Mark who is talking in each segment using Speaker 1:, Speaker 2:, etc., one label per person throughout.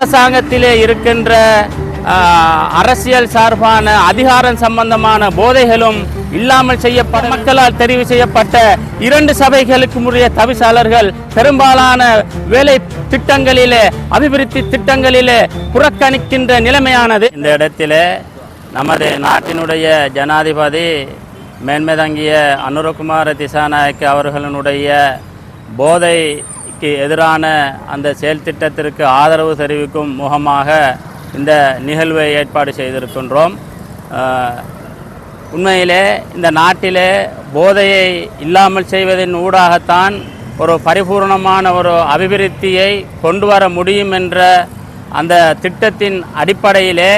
Speaker 1: அரசாங்கத்திலே இருக்கின்ற அரசியல் சார்பான அதிகாரம் சம்பந்தமான போதைகளும் இல்லாமல் செய்யப்பட்ட மக்களால் தெரிவு செய்யப்பட்ட இரண்டு சபைகளுக்கு உரிய தவிசாளர்கள் பெரும்பாலான வேலை திட்டங்களிலே அபிவிருத்தி திட்டங்களிலே புறக்கணிக்கின்ற நிலைமையானது. இந்த இடத்திலே நமது நாட்டினுடைய ஜனாதிபதி மேன்மை தங்கிய அனுரகுமார திசாநாயக்க அவர்களுடைய போதைக்கு எதிரான அந்த செயல் திட்டத்திற்கு ஆதரவு தெரிவிக்கும் முகமாக இந்த நிகழ்வை ஏற்பாடு செய்திருக்கின்றோம். உண்மையிலே இந்த நாட்டிலே போதையை இல்லாமல் செய்வதன் ஊடாகத்தான் ஒரு பரிபூர்ணமான ஒரு அபிவிருத்தியை கொண்டு வர முடியும் என்ற அந்த திட்டத்தின் அடிப்படையிலே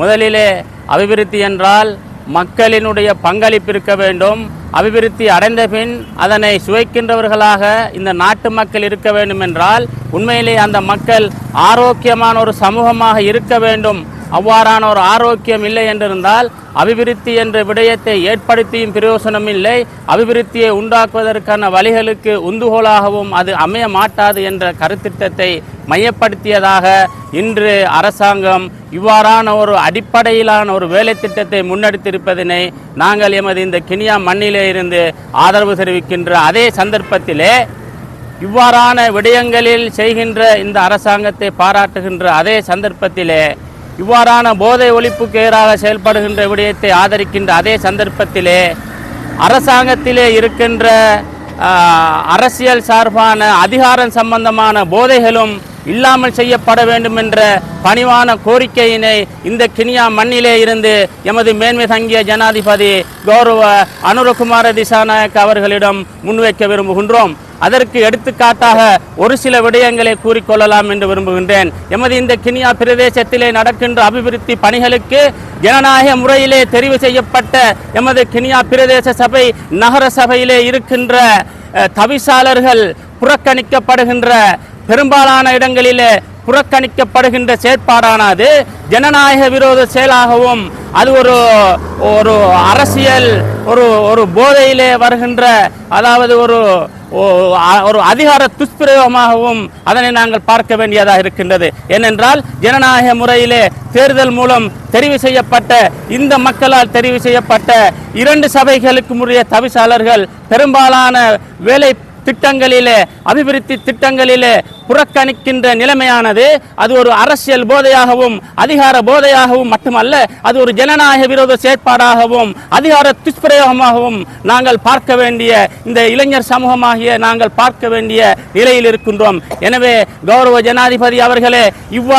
Speaker 1: முதலிலே அபிவிருத்தி என்றால் மக்களினுடைய பங்களிப்பு இருக்க வேண்டும். அபிவிருத்தி அடைந்த பின் அதனை சுவைக்கின்றவர்களாக இந்த நாட்டு மக்கள் இருக்க வேண்டும் என்றால் உண்மையிலே அந்த மக்கள் ஆரோக்கியமான ஒரு சமூகமாக இருக்க வேண்டும். அவ்வாறான ஒரு ஆரோக்கியம் இல்லை என்றிருந்தால் அபிவிருத்தி என்ற விடயத்தை ஏற்படுத்தியும் பிரயோசனம் இல்லை. அபிவிருத்தியை உண்டாக்குவதற்கான வழிகளுக்கு உந்துகோலாகவும் அது அமைய மாட்டாது என்ற கருத்திட்டத்தை மையப்படுத்தியதாக இன்று அரசாங்கம் இவ்வாறான ஒரு அடிப்படையிலான ஒரு வேலை திட்டத்தை முன்னெடுத்திருப்பதனை நாங்கள் எமது இந்த கினியா மண்ணிலே இருந்து ஆதரவு தெரிவிக்கின்ற அதே சந்தர்ப்பத்திலே இவ்வாறான விடயங்களில் செய்கின்ற இந்த அரசாங்கத்தை பாராட்டுகின்ற அதே சந்தர்ப்பத்திலே இவ்வாறான போதை ஒழிப்புக்கு எதிராக செயல்படுகின்ற விடயத்தை ஆதரிக்கின்ற அதே சந்தர்ப்பத்திலே அரசாங்கத்திலே இருக்கின்ற அரசியல் சார்பான அதிகாரம் சம்பந்தமான போதைகளும் இல்லாமல் செய்யப்பட வேண்டும் என்ற பணிவான கோரிக்கையினை இந்த கினியா மண்ணிலே இருந்து எமது மேன்மை தங்கிய ஜனாதிபதி கௌரவ அனுரகுமார திசாநாயக் அவர்களிடம் முன்வைக்க விரும்புகின்றோம். அதற்கு எடுத்துக்காட்டாக ஒரு சில விடயங்களை கூறிக்கொள்ளலாம் என்று விரும்புகின்றேன். எமது இந்த கினியா பிரதேசத்திலே நடக்கின்ற அபிவிருத்தி பணிகளுக்கு ஜனநாயக முறையிலே தெரிவு செய்யப்பட்ட எமது கினியா பிரதேச சபை நகர சபையிலே இருக்கின்ற அஹ், தவிசாளர்கள் புறக்கணிக்கப்படுகின்ற பெரும்பாலான இடங்களிலே புறக்கணிக்கப்படுகின்ற செயற்பாடானது ஜனநாயக விரோத செயலாகவும் அது ஒரு ஒரு அரசியல் ஒரு ஒரு போதையிலே வருகின்ற அதாவது ஒரு ஒரு அதிகார துஷ்பிரயோகமாகவும் அதனை நாங்கள் பார்க்க வேண்டியதாக இருக்கின்றது. ஏனென்றால் ஜனநாயக முறையிலே தேர்தல் மூலம் தெரிவு செய்யப்பட்ட இந்த மக்களால் தெரிவு செய்யப்பட்ட இரண்டு சபைகளுக்கு உரிய தவிசாளர்கள் பெரும்பாலான வேலை திட்டங்களிலே அபிவிருத்தி திட்டங்களிலே புறக்கணிக்கின்ற நிலைமையானது அது ஒரு அரசியல் போதையாகவும் அதிகார போதையாகவும் மட்டுமல்ல அது ஒரு ஜனநாயக விரோத செயற்பாடாகவும் அதிகார துஷ்பிரயோகமாகவும் நாங்கள் பார்க்க வேண்டிய இந்த இளைஞர் சமூகமாகிய நாங்கள் பார்க்க வேண்டிய நிலையில் இருக்கின்றோம். எனவே கௌரவ ஜனாதிபதி அவர்களே இவ்வாறு